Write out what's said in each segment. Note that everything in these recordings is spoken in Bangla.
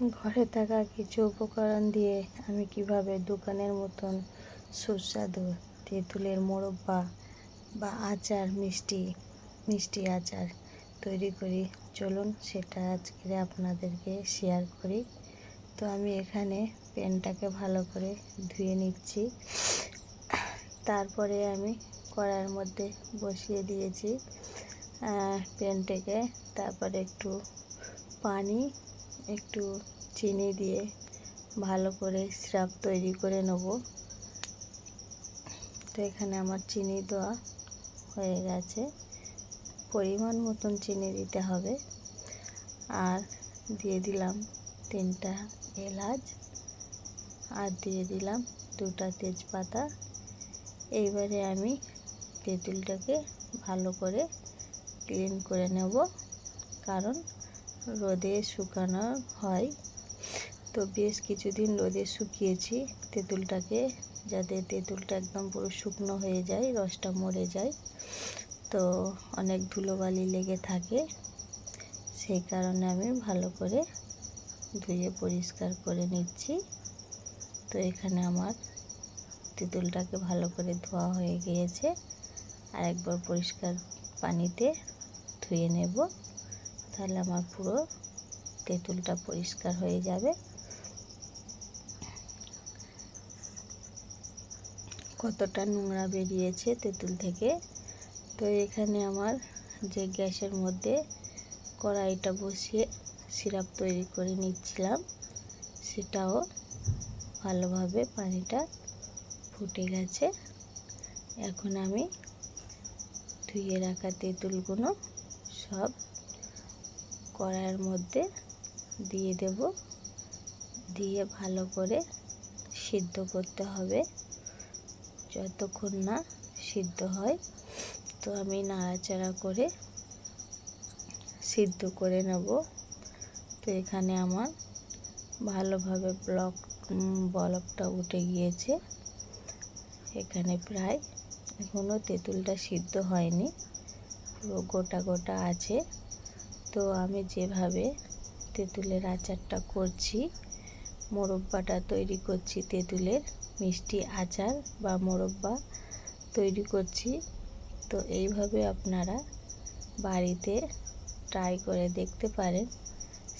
ঘরে থাকা কিছু উপকরণ দিয়ে আমি কীভাবে দোকানের মতন সুস্বাদু তেঁতুলের মোরব্বা বা আচার, মিষ্টি মিষ্টি আচার তৈরি করি। চলুন সেটা আজকে আপনাদেরকে শেয়ার করি। তো আমি এখানে প্যানটাকে ভালো করে ধুয়ে নিচ্ছি। তারপরে আমি কড়ার মধ্যে বসিয়ে দিয়েছি প্যানটাকে। তারপরে একটু পানি একটু চিনি দিয়ে ভালো করে সিরাপ তৈরি করে নেব। তো এখানে আমার চিনি দেওয়া হয়ে গেছে। পরিমাণ মতন চিনি দিতে হবে। আর দিয়ে দিলাম তিনটা এলাচ। আর দিয়ে দিলাম দুটা তেজপাতা। এইবারে আমি তেঁতুলটাকে ভালো করে ক্লিন করে নেব। কারণ রোদে শুকানো হয়। তো বেশ কিছুদিন রোদে শুকিয়েছি। তেঁতুলটাকে, যাতে তেঁতুলটা একদম পুরো শুকনো হয়ে যায়, রসটা মরে যায়। তো অনেক ধুলোবালি লেগে থাকে। সেই কারণে আমি ভালো করে ধুয়ে পরিষ্কার করে নিচ্ছি। তো এখানে আমার তেঁতুলটাকে ভালো করে ধোয়া হয়ে গিয়েছে। আর একবার পরিষ্কার পানিতে ধুয়ে নেব। তাহলে আমার পুরো তেঁতুলটা পরিষ্কার হয়ে যাবে। কতটা নোংরা বেরিয়েছে তেঁতুল থেকে। তো এখানে আমার যে গ্যাসের মধ্যে কড়াইটা বসিয়ে সিরাপ তৈরি করে নিচ্ছিলাম, সেটাও ভালোভাবে পানিটা ফুটে গেছে। এখন আমি ধুয়ে রাখা তেঁতুলগুলো সব কড়াইয়ের মধ্যে দিয়ে দেব। দিয়ে ভালো করে সিদ্ধ করতে হবে। যতক্ষণ না সিদ্ধ হয়, তো আমি নাড়াচাড়া করে সিদ্ধ করে নেব। তো এখানে আমার ভালোভাবে ব্লক বলকটা উঠে গিয়েছে। এখানে প্রায় এখনও তেঁতুলটা সিদ্ধ হয়নি, পুরো গোটা গোটা আছে। তো আমি যেভাবে তেঁতুলের আচারটা করছি, মোরব্বাটা তৈরি করছি তেঁতুলের, মিষ্টি আচার বা মোরব্বা তৈরি করছি। তো এইভাবে আপনারা বাড়িতে ট্রাই করে দেখতে পারেন,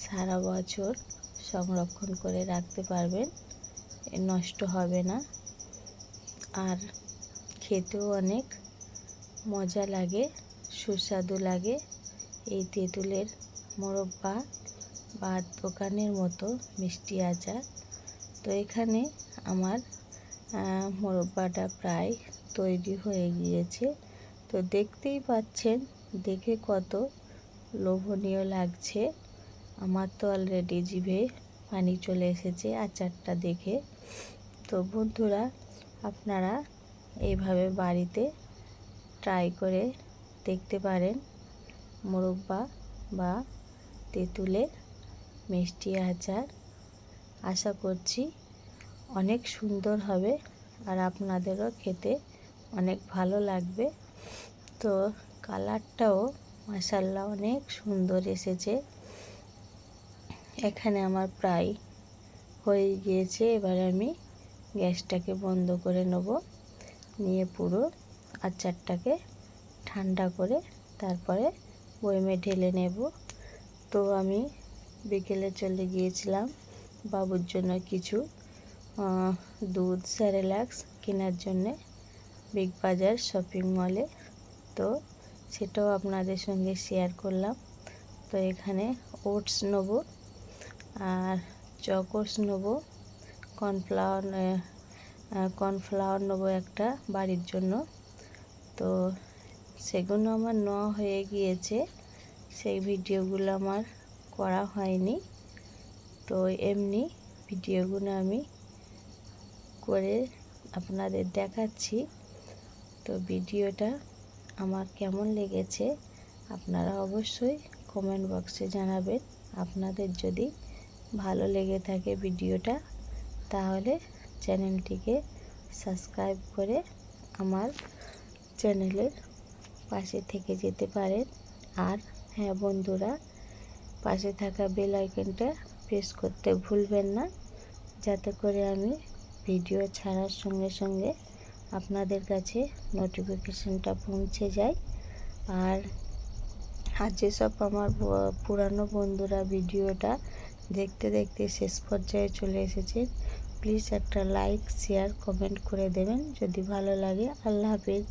সারা বছর সংরক্ষণ করে রাখতে পারবেন নষ্ট হবে না। আর খেতেও অনেক মজা লাগে, সুস্বাদু লাগে। এই তেঁতুলের মোরব্বা বা দোকানের মতো মিষ্টি আচার। তো এখানে আমার মোরব্বাটা প্রায় তৈরি হয়ে গিয়েছে। তো দেখতেই পাচ্ছেন, দেখে কত লোভনীয় লাগছে। আমার তো অলরেডি জিভে পানি চলে এসেছে আচারটা দেখে। তো বন্ধুরা, আপনারা এইভাবে বাড়িতে ট্রাই করে দেখতে পারেন। মোরব্বা বা তেঁতুলের মিষ্টি আচার আশা করছি অনেক সুন্দর হবে আর আপনাদেরও খেতে অনেক ভালো লাগবে। তো কালারটাও মাসাল্লা অনেক সুন্দর এসেছে। এখানে আমার প্রায় হয়ে গিয়েছে, এবার আমি গ্যাসটাকে বন্ধ করে নেব। নিয়ে পুরো আচারটাকে ঠান্ডা করে তারপরে বয়মে ঢেলে নেব। তো আমি বিকেলে চলে গিয়েছিলাম বাবুর জন্য কিছু দুধ, স্যারেলাক্স কেনার জন্যে বিগ বাজার শপিং মলে। তো সেটাও আপনাদের সঙ্গে শেয়ার করলাম। তো এখানে ওটস নেব আর চকোস নেব। কর্নফ্লাওয়ার কর্নফ্লাওয়ার নেব একটা বাড়ির জন্য। তো সেগুলো আমার নেওয়া হয়ে গিয়েছে। সেই ভিডিওগুলো আমার করা হয়নি। তো এমনি ভিডিওগুলো আমি করে আপনাদের দেখাচ্ছি। তো ভিডিওটা আমার কেমন লেগেছে আপনারা অবশ্যই কমেন্ট বক্সে জানাবেন। আপনাদের যদি ভালো লেগে থাকে ভিডিওটা, তাহলে চ্যানেলটিকে সাবস্ক্রাইব করে আমার চ্যানেলের পাশে থেকে যেতে পারেন। আর হ্যাঁ বন্ধুরা, পাশে থাকা বেল আইকনটা প্রেস করতে ভুলবেন না। যাতে করে আমি ভিডিও ছাড়ার সঙ্গে সঙ্গে আপনাদের কাছে নোটিফিকেশানটা পৌঁছে যায়। আর আর যেসব আমার পুরানো বন্ধুরা ভিডিওটা দেখতে দেখতে শেষ পর্যায়ে চলে এসেছে প্লিজ একটা লাইক শেয়ার কমেন্ট করে দেবেন। যদি ভালো লাগে, আল্লাহ হাফেজ।